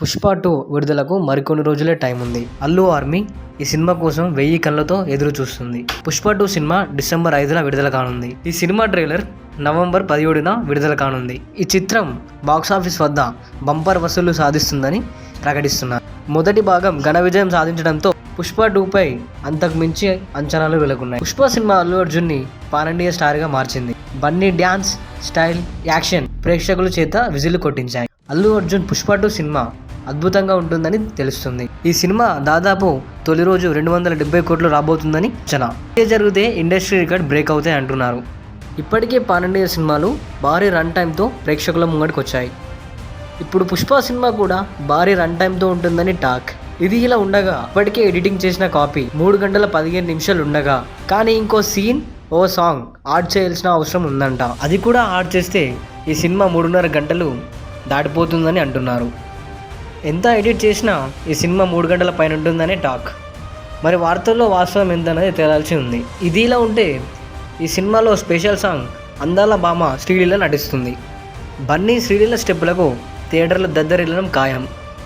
Pushpa two విడుదలకు మరికొన్ని రోజులే టైం ఉంది. అల్లు ఆర్మీ ఈ సినిమా కోసం వెయ్యి కళ్ళతో ఎదురు చూస్తుంది. పుష్ప టూ సినిమా డిసెంబర్ ఐదున విడుదల కానుంది. ఈ సినిమా ట్రైలర్ నవంబర్ పదిహేడున విడుదల కానుంది. ఈ చిత్రం బాక్సాఫీస్ వద్ద బంపర్ వసూళ్ళు సాధిస్తుందని ప్రకటిస్తున్నారు. మొదటి భాగం ఘన విజయం సాధించడంతో పుష్ప టూపై అంతకు మించి అంచనాలు వెలుగున్నాయి. పుష్ప సినిమా అల్లు అర్జున్ని పాన్ స్టార్గా మార్చింది. బన్నీ డ్యాన్స్ స్టైల్ యాక్షన్ ప్రేక్షకుల చేత విజిల్ కొట్టించాయి. అల్లు అర్జున్ పుష్ప టూ సినిమా అద్భుతంగా ఉంటుందని తెలుస్తుంది. ఈ సినిమా దాదాపు తొలి రోజు రెండు వందల డెబ్బై కోట్లు రాబోతుందని అంచనా ఇదే జరిగితే ఇండస్ట్రీ రికార్డ్ బ్రేక్ అవుతాయి అంటున్నారు. ఇప్పటికే పన్నెండు సినిమాలు భారీ రన్ టైంతో ప్రేక్షకుల ముంగడికి వచ్చాయి. ఇప్పుడు పుష్ప సినిమా కూడా భారీ రన్ టైంతో ఉంటుందని టాక్. ఇది ఇలా ఉండగా ఇప్పటికే ఎడిటింగ్ చేసిన కాపీ మూడు గంటల పదిహేను నిమిషాలు ఉండగా కానీ ఇంకో సీన్ ఓ సాంగ్ యాడ్ చేయాల్సిన అవసరం ఉందంట. అది కూడా యాడ్ చేస్తే ఈ సినిమా మూడున్నర గంటలు దాటిపోతుందని అంటున్నారు. ఎంత ఎడిట్ చేసినా ఈ సినిమా మూడు గంటల పైన ఉంటుందనే టాక్. మరి వార్తల్లో వాస్తవం ఎంత అనేది తేలాల్సి ఉంది. ఇది ఇలా ఉంటే ఈ సినిమాలో స్పెషల్ సాంగ్ అందాల భామ శ్రీలీల నటిస్తుంది. బన్నీ శ్రీలీల స్టెప్పులకు థియేటర్లు దద్దరిల్లడం ఖాయం.